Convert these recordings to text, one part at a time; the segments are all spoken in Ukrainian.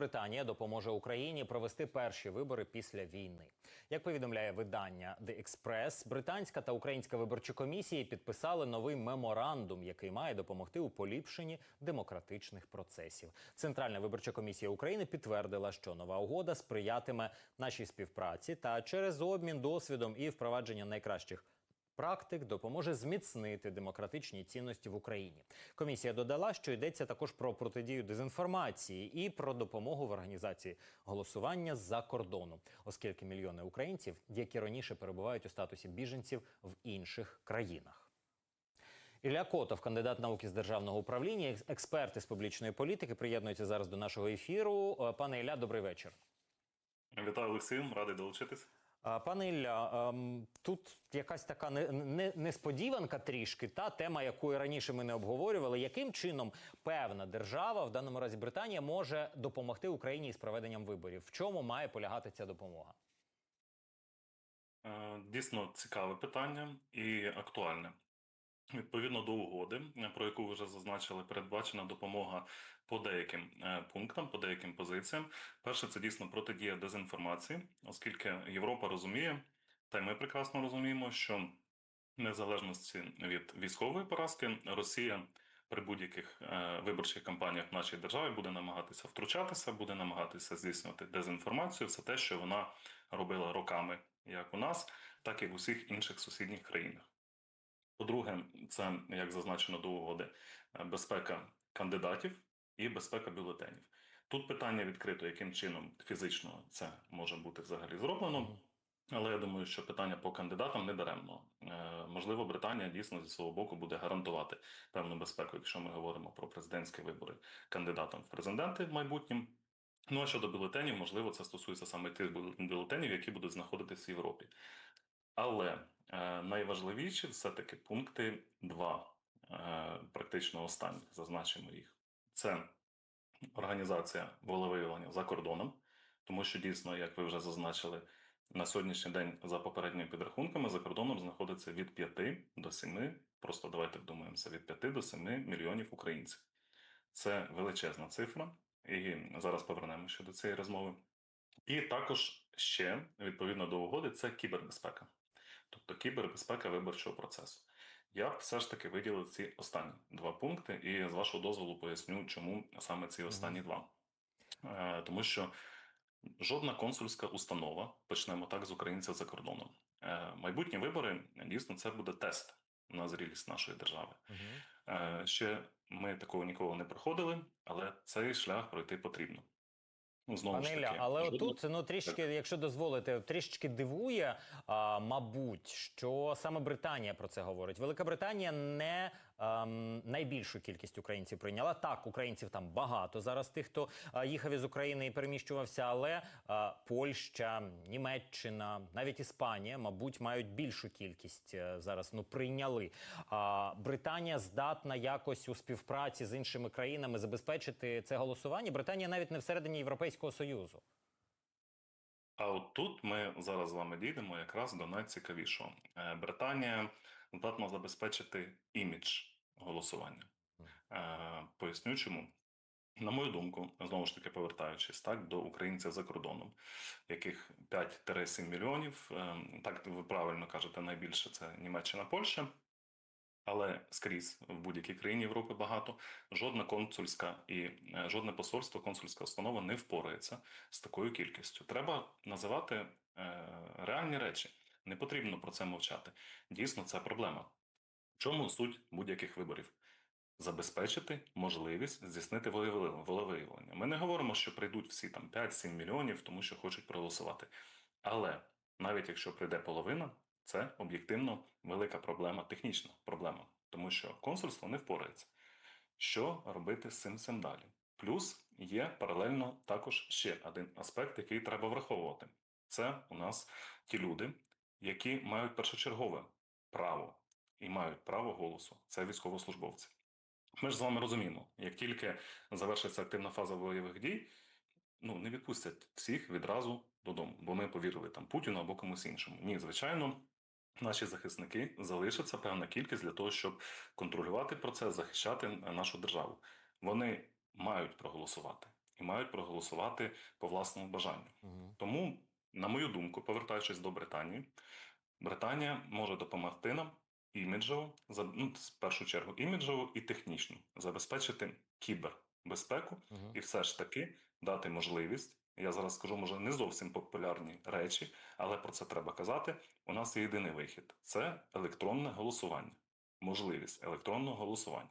Британія допоможе Україні провести перші вибори після війни. Як повідомляє видання The Express, британська та українська виборчі комісії підписали новий меморандум, який має допомогти у поліпшенні демократичних процесів. Центральна виборча комісія України підтвердила, що нова угода сприятиме нашій співпраці та через обмін досвідом і впровадження найкращих практик допоможе зміцнити демократичні цінності в Україні. Комісія додала, що йдеться також про протидію дезінформації і про допомогу в організації голосування з-за кордону, оскільки мільйони українців, які раніше перебувають у статусі біженців в інших країнах. Ілля Котов, кандидат науки з державного управління, екс- експерт із публічної політики, приєднується зараз до нашого ефіру. Е, Пане Ілля, добрий вечір. Вітаю Олексію, радий долучитись. А, Пане Ілля, ем, тут якась така не, не, несподіванка трішки, та тема, яку раніше ми не обговорювали. Яким чином певна держава, в даному разі Британія, може допомогти Україні із проведенням виборів? В чому має полягати ця допомога? Е, Дійсно цікаве питання і актуальне. Відповідно до угоди, е, про яку ви вже зазначили, передбачена допомога по деяким е, пунктам, по деяким позиціям. Перше, це дійсно протидія дезінформації, оскільки Європа розуміє, та й ми прекрасно розуміємо, що незалежності від військової поразки Росія при будь-яких е, виборчих кампаніях в нашій державі буде намагатися втручатися, буде намагатися здійснювати дезінформацію. Це те, що вона робила роками, як у нас, так і в усіх інших сусідніх країнах. По-друге, це, як зазначено до угоди, е, безпека кандидатів і безпека бюлетенів. Тут питання відкрито, яким чином фізично це може бути взагалі зроблено. Але я думаю, що питання по кандидатам не даремно. Е, можливо, Британія дійсно зі свого боку буде гарантувати певну безпеку, якщо ми говоримо про президентські вибори кандидатам в президенти в майбутнім. Ну а щодо бюлетенів, можливо, це стосується саме тих бюлетенів, які будуть знаходитись в Європі. Але найважливіші все-таки пункти 2, е, практично останні, зазначимо їх. Це організація волевиявлення за кордоном, тому що дійсно, як ви вже зазначили, на сьогоднішній день за попередніми підрахунками за кордоном знаходиться від 5 до 7, просто давайте вдумаємося, від 5 до 7 мільйонів українців. Це величезна цифра, і зараз повернемося до цієї розмови. І також ще відповідно до угоди це кібербезпека, тобто кібербезпека виборчого процесу. Я б все ж таки виділив ці останні два пункти, і з вашого дозволу поясню, чому саме ці останні два. Е, Тому що жодна консульська установа, почнемо так з українців за кордоном. Е, Майбутні вибори дійсно це буде тест на зрілість нашої держави. Е, Ще ми такого ніколи не проходили, але цей шлях пройти потрібно. Ну, Знову Пане ж Ілля, таки, але жодна- отут, ну трішки, якщо дозволите, трішечки дивує, а, мабуть, що саме Британія про це говорить. Велика Британія не ем, найбільшу кількість українців прийняла. Так, українців там багато зараз тих, хто а, їхав із України і переміщувався, але а, Польща, Німеччина, навіть Іспанія, мабуть, мають більшу кількість е, зараз. Ну прийняли. А Британія здатна якось у співпраці з іншими країнами забезпечити це голосування. Британія навіть не всередині Європейського союзу. А от тут ми зараз з вами дійдемо якраз до найцікавішого. Е, Британія здатна забезпечити імідж голосування. Е, Поясню чому. На мою думку, знову ж таки повертаючись так до українців за кордоном, яких 5-7 мільйонів, е, так ви правильно кажете, найбільше це Німеччина, Польща. Але скрізь в будь-якій країні Європи багато. Жодна консульська і е, жодне посольство, консульська установа не впорається з такою кількістю. Треба називати е, реальні речі. Не потрібно про це мовчати. Дійсно, це проблема. В чому суть будь-яких виборів? Забезпечити можливість здійснити волевиявлення. Ми не говоримо, що прийдуть всі там 5-7 мільйонів, тому що хочуть проголосувати. Але навіть якщо прийде половина, це об'єктивно велика проблема, технічна проблема, тому що консульство не впорається. Що робити з цим цим далі? Плюс є паралельно також ще один аспект, який треба враховувати. Це у нас ті люди, які мають першочергове право і мають право голосу. Це військовослужбовці. Ми ж з вами розуміємо, як тільки завершиться активна фаза бойових дій, ну не відпустять всіх відразу додому, бо ми повірили там Путіну або комусь іншому. Ні, звичайно, наші захисники залишиться певна кількість для того, щоб контролювати процес, захищати нашу державу. Вони мають проголосувати. і мають проголосувати по власному бажанню. Мгм. Тому, на мою думку, повертаючись до Британії, Британія може допомогти нам іміджово, за- ну, в першу чергу, іміджово і технічно забезпечити кібербезпеку Мгм. і все ж таки дати можливість. Я зараз скажу, може, не зовсім популярні речі, але про це треба казати. У нас є єдиний вихід: це електронне голосування, можливість електронного голосування.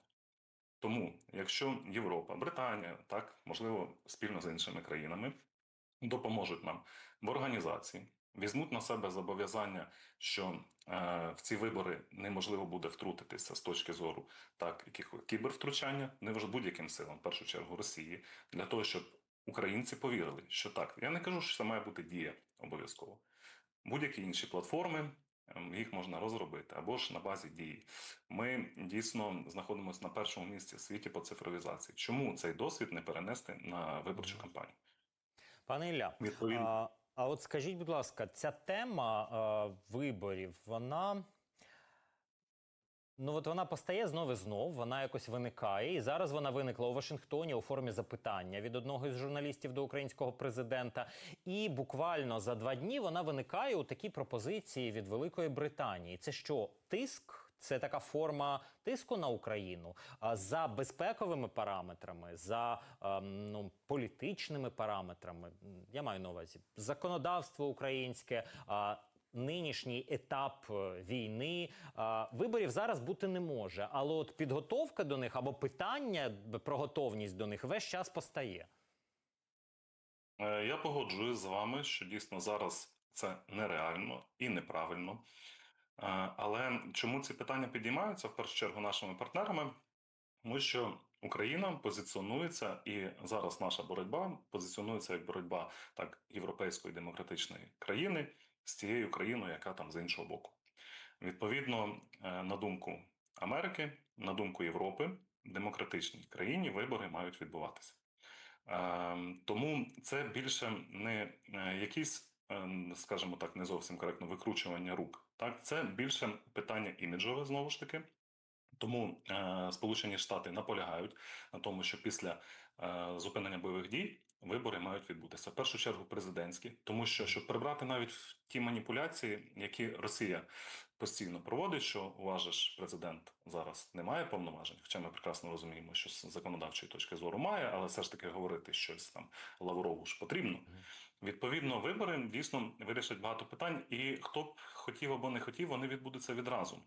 Тому, якщо Європа, Британія, так можливо, спільно з іншими країнами допоможуть нам в організації, візьмуть на себе зобов'язання, що е, в ці вибори неможливо буде втрутитися з точки зору так, яких кібервтручання, не вже будь-яким силам, в першу чергу Росії, для того, щоб українці повірили, що так. Я не кажу, що це має бути дія обов'язково. Будь-які інші платформи. ем, Їх можна розробити або ж на базі дії. Ми дійсно знаходимося на першому місці в світі по цифровізації. Чому цей досвід не перенести на виборчу кампанію? Пане Ілля, Відповідно, а, а от скажіть, будь ласка, ця тема а, виборів, вона. Ну, от вона постає знов і знов, вона якось виникає. І зараз вона виникла у Вашингтоні у формі запитання від одного із журналістів до українського президента. І буквально за два дні вона виникає у такій пропозиції від Великої Британії. Це що, тиск? Це така форма тиску на Україну за безпековими параметрами, за ем, ну, політичними параметрами. Я маю на увазі законодавство українське. Нинішній етап е, війни виборів зараз бути не може, але от підготовка до них або питання про готовність до них весь час постає. Е, Я погоджуюсь з вами, що дійсно зараз це нереально і неправильно. Е, Але чому ці питання підіймаються в першу чергу нашими партнерами? Тому що Україна позиціонується, і зараз наша боротьба позиціонується як боротьба так європейської демократичної країни з тією країною, яка там з іншого боку. Відповідно, е, на думку Америки, на думку Європи, в демократичній країні вибори мають відбуватися. Ем, Тому це більше не е, якісь, скажімо так, не зовсім коректно викручування рук. Так, це більше питання іміджове знову ж таки. Тому е, Сполучені Штати наполягають на тому, що після е, зупинення бойових дій вибори мають відбутися. В першу чергу президентські, тому що щоб прибрати навіть ті маніпуляції, які Росія постійно проводить, що у вас же ж президент зараз не має повноважень, хоча ми прекрасно розуміємо, що з законодавчої точки зору має, але все ж таки говорити щось там Лаврову ж потрібно. Відповідно, вибори дійсно вирішать багато питань, і хто б хотів або не хотів, вони відбудуться відразу.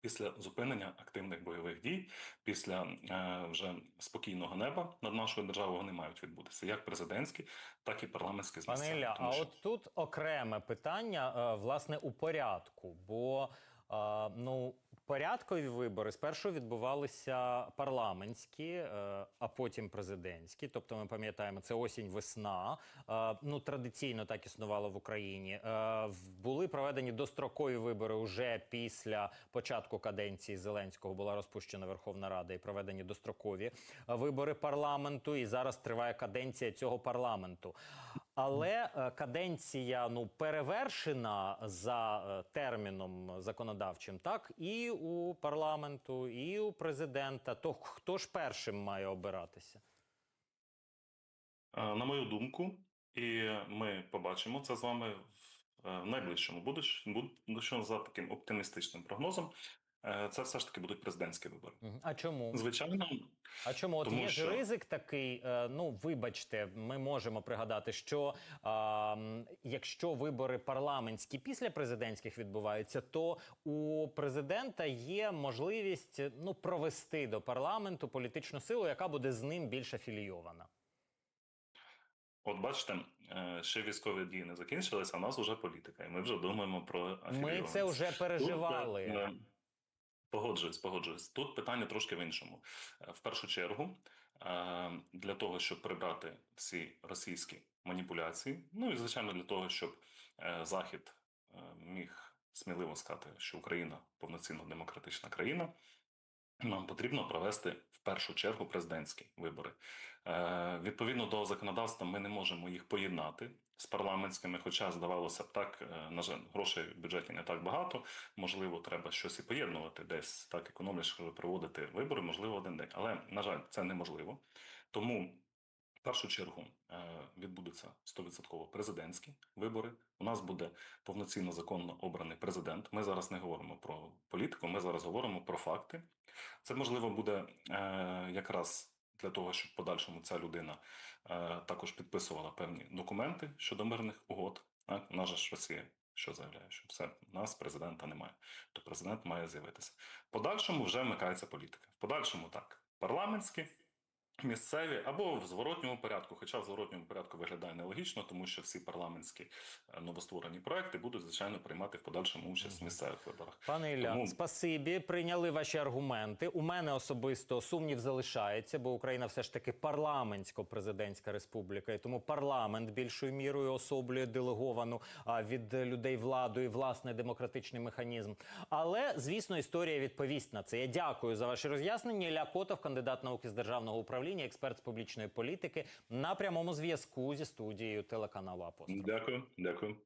Після зупинення активних бойових дій, після е, вже спокійного неба над нашою державою вони мають відбутися як президентські, так і парламентські Пане. Ілля, а що- от тут окреме питання, е, власне, у порядку. Бо е, ну, порядкові вибори спершу відбувалися парламентські, е, а потім президентські. Тобто, ми пам'ятаємо, це осінь-весна. Е, Ну, традиційно так існувало в Україні. Е, Були проведені дострокові вибори уже після початку каденції Зеленського. Була розпущена Верховна Рада і проведені дострокові вибори парламенту. І зараз триває каденція цього парламенту. Але е, каденція ну перевершена за е, терміном законодавчим, так і у парламенту, і у президента. То хто ж першим має обиратися? Е, На мою думку, і ми побачимо це з вами в найближчому будущому за таким оптимістичним прогнозом. Е, Це все ж таки будуть президентські вибори. А чому? Звичайно, А чому от Тому є ж ризик такий? е, Ну вибачте, ми можемо пригадати, що а, якщо вибори парламентські після президентських відбуваються, то у президента є можливість ну провести до парламенту політичну силу, яка буде з ним більш афілійована. от бачите, е, ще військові дії не закінчилися, а в нас вже політика, і ми вже думаємо про Ми це вже переживали. е, Погоджуюсь, погоджуюсь. Тут питання трошки в іншому. Е, В першу чергу, е, для того, щоб прибрати всі російські маніпуляції, ну і звичайно для того, щоб е, Захід міг сміливо сказати, що Україна повноцінно демократична країна. Нам потрібно провести в першу чергу президентські вибори. Е, відповідно до законодавства, ми не можемо їх поєднати з парламентськими, хоча здавалося б так, е, на жаль, грошей в бюджеті не так багато. Можливо, треба щось і поєднувати десь так економніше проводити вибори, можливо, один день. Але на жаль, це неможливо. Тому В першу чергу е, відбудуться 100% президентські вибори. У нас буде повноцінно законно обраний президент. Ми зараз не говоримо про політику, ми зараз говоримо про факти. Це можливо буде е, якраз для того, щоб в подальшому ця людина е, також підписувала певні документи щодо мирних угод. У ж Росія що заявляє, що все, у нас президента немає, то президент має з'явитися. В подальшому вже вмикається політика. В подальшому так, парламентські, місцеві або в зворотньому порядку. Хоча в зворотньому порядку виглядає нелогічно, тому що всі парламентські е, новостворені проекти будуть звичайно приймати в подальшому участь в місцевих виборах. Пане Ілля, Тому- спасибі, прийняли ваші аргументи. У мене особисто сумнів залишається, бо Україна все ж таки парламентсько-президентська республіка, і тому парламент більшою мірою особлює делеговану від людей владу і власний демократичний механізм. Але звісно, історія відповість на це. Я дякую за ваші роз'яснення. Ілля Котов, кандидат науки з державного управління, експерт з публічної політики, на прямому зв'язку зі студією телеканалу Апостол. Дякую, дякую.